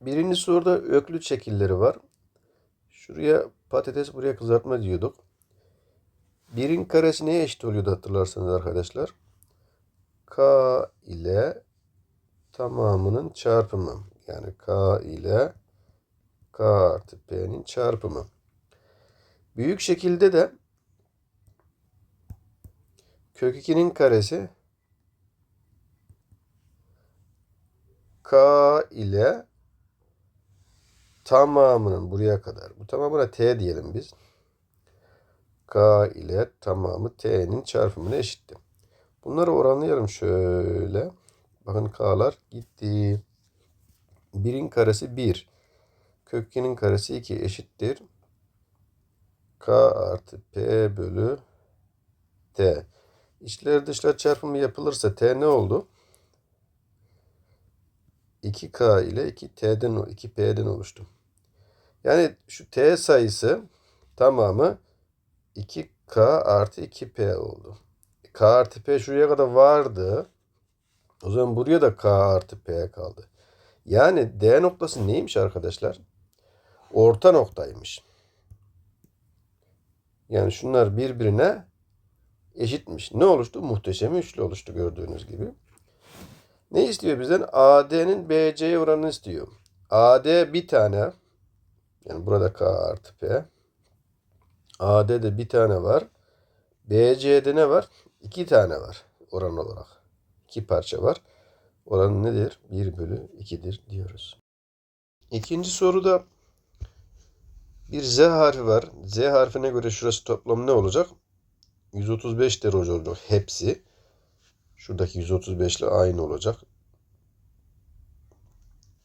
Birinci soruda öklüt şekilleri var. Şuraya patates buraya kızartma diyorduk. Birin karesi neye eşit oluyordu hatırlarsanız arkadaşlar? K ile tamamının çarpımı. Yani K ile K artı P'nin çarpımı. Büyük şekilde de kök 2'nin karesi K ile tamamının buraya kadar. Bu tamamına T diyelim biz. K ile tamamı T'nin çarpımına eşitti. Bunları oranlayalım şöyle. Bakın K'lar gitti. 1'in karesi 1. Kök 2'nin karesi 2 eşittir. K artı P bölü T. İçler dışlar çarpımı yapılırsa T ne oldu? 2K ile 2T'den 2P'den oluştu. Yani şu T sayısı tamamı 2K artı 2P oldu. K artı P şuraya kadar vardı. O zaman buraya da K artı P kaldı. Yani D noktası neymiş arkadaşlar? Orta noktaymış. Yani şunlar birbirine eşitmiş. Ne oluştu? Muhteşem üçlü oluştu gördüğünüz gibi. Ne istiyor bizden? AD'nin BC'ye oranını istiyor. AD bir tane. Yani burada K artı P. AD'de bir tane var. BC'de ne var? İki tane var oran olarak. İki parça var. Oran nedir? 1 bölü 2'dir diyoruz. İkinci soruda bir Z harfi var. Z harfine göre şurası toplam ne olacak? 135 derece olacak hepsi. Şuradaki 135 ile aynı olacak.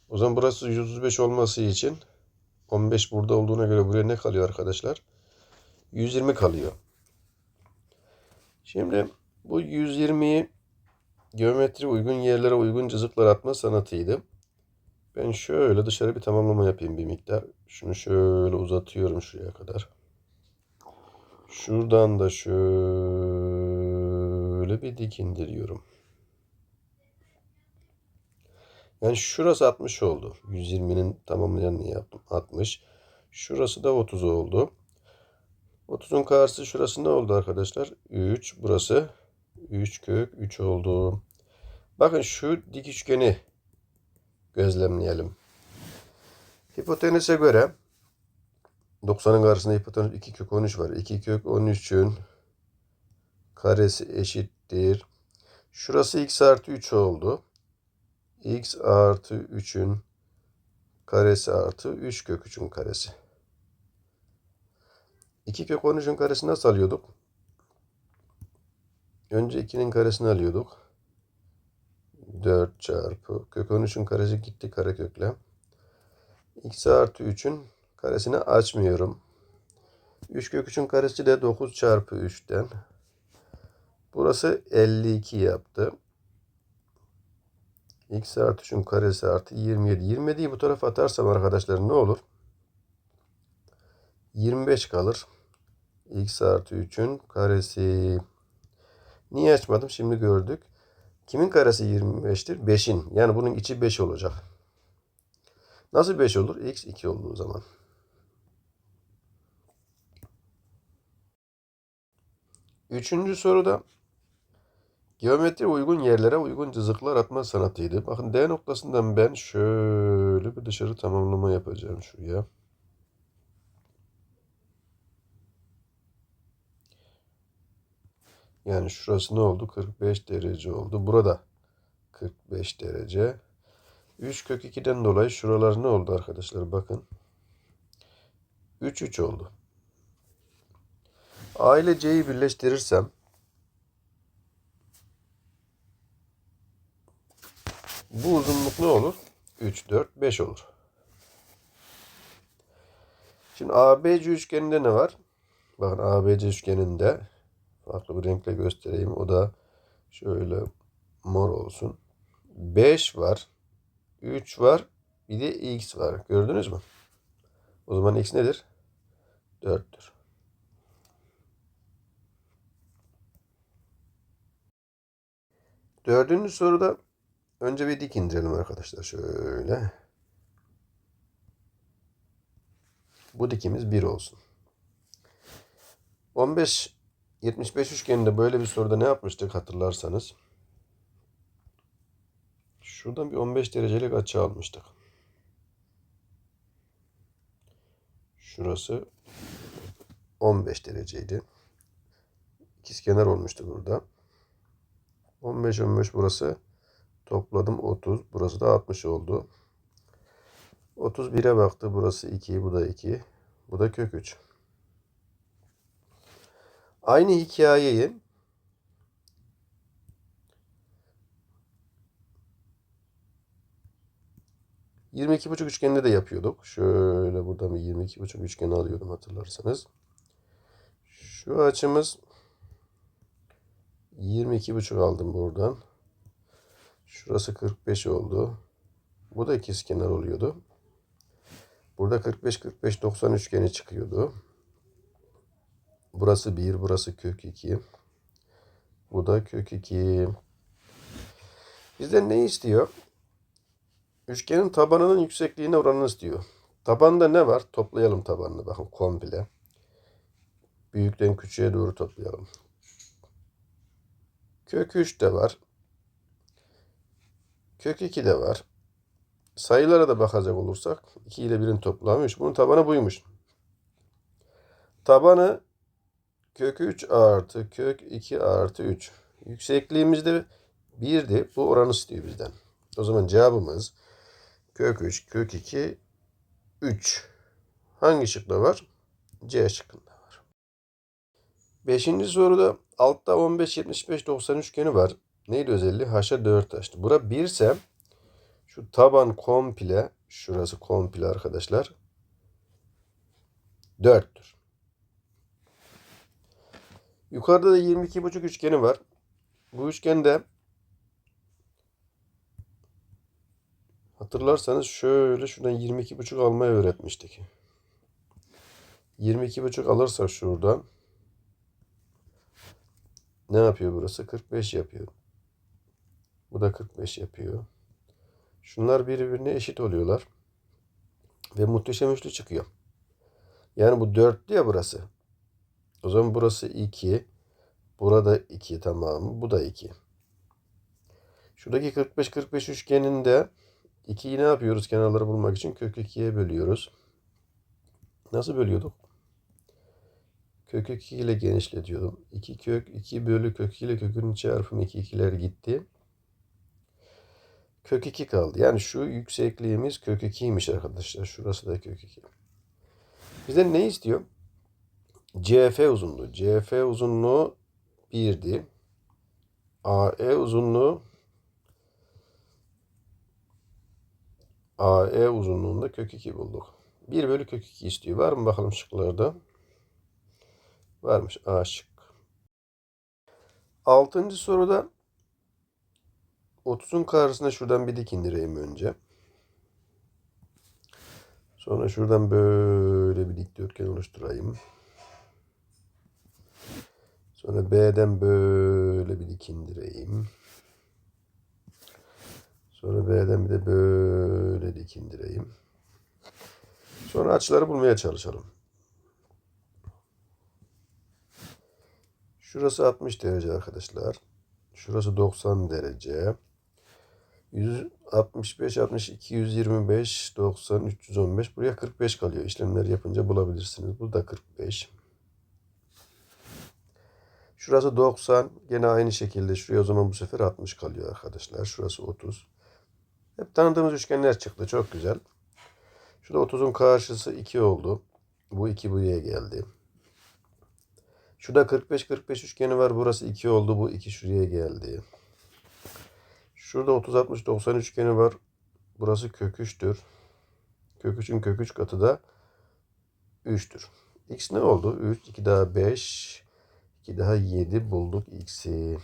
O zaman burası 135 olması için 15 burada olduğuna göre buraya ne kalıyor arkadaşlar? 120 kalıyor. Şimdi bu 120'yi geometri uygun yerlere uygun cızıklar atma sanatıydı. Ben şöyle dışarı bir tamamlama yapayım bir miktar. Şunu şöyle uzatıyorum şuraya kadar. Şuradan da şöyle bir dik Yani şurası 60 oldu. 120'nin tamamlayanını yaptım. 60. Şurası da 30 oldu. 30'un karşısı şurası ne oldu arkadaşlar? 3. Burası 3 kök 3 oldu. Bakın şu dik üçgeni gözlemleyelim. Hipotenüse göre 90'ın karşısında hipotenüs 2 kök 13 var. 2 kök 13'ün karesi eşittir. Şurası x artı 3 oldu. X artı 3'ün karesi artı 3 kök 3'ün karesi. 2 kök 13'ün karesini nasıl alıyorduk? Önce 2'nin karesini alıyorduk. 4 çarpı kök 13'ün karesi gitti karekökle. x artı 3'ün karesini açmıyorum. 3 kök 3'ün karesi de 9 çarpı 3'ten. Burası 52 yaptı. X artı 3'ün karesi artı 27. 27'yi bu tarafa atarsam arkadaşlar ne olur? 25 kalır. x artı 3'ün karesi. Niye açmadım? Şimdi gördük. Kimin karesi 25'tir? 5'in. Yani bunun içi 5 olacak. Nasıl 5 olur? x 2 olduğu zaman. Üçüncü soruda geometri uygun yerlere uygun cızıklar atma sanatıydı. Bakın D noktasından ben şöyle bir dışarı tamamlama yapacağım şuraya. Yani şurası ne oldu? 45 derece oldu. Burada 45 derece. 3 kök 2'den dolayı şuralar ne oldu arkadaşlar? Bakın. 3 3 oldu. A ile C'yi birleştirirsem bu uzunluk ne olur? 3, 4, 5 olur. Şimdi ABC üçgeninde ne var? Bakın ABC üçgeninde farklı bir renkle göstereyim. O da şöyle mor olsun. 5 var. 3 var. Bir de x var. Gördünüz mü? O zaman x nedir? 4'tür. Dördüncü soruda önce bir dik indirelim arkadaşlar. Şöyle. Bu dikimiz 1 olsun. 15 75 üçgeninde böyle bir soruda ne yapmıştık hatırlarsanız. Şuradan bir 15 derecelik açı almıştık. Şurası 15 dereceydi. İkizkenar olmuştu burada. 15 15 burası topladım 30. Burası da 60 oldu. 31'e baktı. Burası 2. Bu da 2. Bu da kök 3. Aynı hikayeyi Yirmi iki buçuk üçgende de yapıyorduk. Şöyle buradan bir yirmi iki buçuk üçgeni alıyordum hatırlarsanız. Şu açımız 22 buçuk aldım buradan. Şurası 45 oldu. Bu da ikizkenar oluyordu. Burada 45 45 90 üçgeni çıkıyordu. Burası 1, burası kök 2. Bu da kök 2. Bizden ne istiyor? Üçgenin tabanının yüksekliğine oranını istiyor. Tabanda ne var? Toplayalım tabanını bakın komple. Büyükten küçüğe doğru toplayalım. Kök 3 de var. Kök 2 de var. Sayılara da bakacak olursak 2 ile 1'in toplamı 3. Bunun tabanı buymuş. Tabanı kök 3 artı kök 2 artı 3. Yüksekliğimiz de 1'di. Bu oranı istiyor bizden. O zaman cevabımız kök 3, kök 2, 3. Hangi şıkta var? C şıkkında var. Beşinci soruda altta 15, 75, 90 üçgeni var. Neydi özelliği? Haşa 4 açtı. Bura 1 ise şu taban komple, şurası komple arkadaşlar. 4'tür. Yukarıda da 22,5 üçgeni var. Bu üçgende hatırlarsanız şöyle şuradan 22,5 almayı öğretmiştik. 22,5 alırsak şuradan ne yapıyor burası? 45 yapıyor. Bu da 45 yapıyor. Şunlar birbirine eşit oluyorlar. Ve muhteşem üçlü çıkıyor. Yani bu 4'lü ya burası. O zaman burası 2. Burada 2 tamam. Bu da 2. Şuradaki 45-45 üçgeninde 2'yi ne yapıyoruz kenarları bulmak için? Kök 2'ye bölüyoruz. Nasıl bölüyorduk? Kök 2 ile genişletiyordum. 2 kök 2 bölü kök 2 ile kökün çarpımı 2 2'ler gitti. Kök 2 kaldı. Yani şu yüksekliğimiz kök 2'ymiş arkadaşlar. Şurası da kök 2. Bizden ne istiyor? CF uzunluğu. CF uzunluğu 1'di. AE uzunluğu AE uzunluğunda kök 2 bulduk. 1 bölü kök 2 istiyor. Var mı bakalım şıklarda? Varmış. A şık. Altıncı soruda 30'un karşısına şuradan bir dik indireyim önce. Sonra şuradan böyle bir dikdörtgen oluşturayım. Sonra B'den böyle bir dik indireyim. Sonra B'den bir de böyle dik indireyim. Sonra açıları bulmaya çalışalım. Şurası 60 derece arkadaşlar. Şurası 90 derece. 165, 62, 125, 90, 315. Buraya 45 kalıyor. İşlemler yapınca bulabilirsiniz. Bu da 45. Şurası 90. Gene aynı şekilde. Şuraya o zaman bu sefer 60 kalıyor arkadaşlar. Şurası 30. Hep tanıdığımız üçgenler çıktı. Çok güzel. Şurada 30'un karşısı 2 oldu. Bu 2 buraya geldi. Şurada 45-45 üçgeni var. Burası 2 oldu. Bu 2 şuraya geldi. Şurada 30-60-90 üçgeni var. Burası kök 3'tür. Kök 3'ün kök 3 katı da 3'tür. X ne oldu? 3, 2 daha 5, 2 daha 7 bulduk X'i.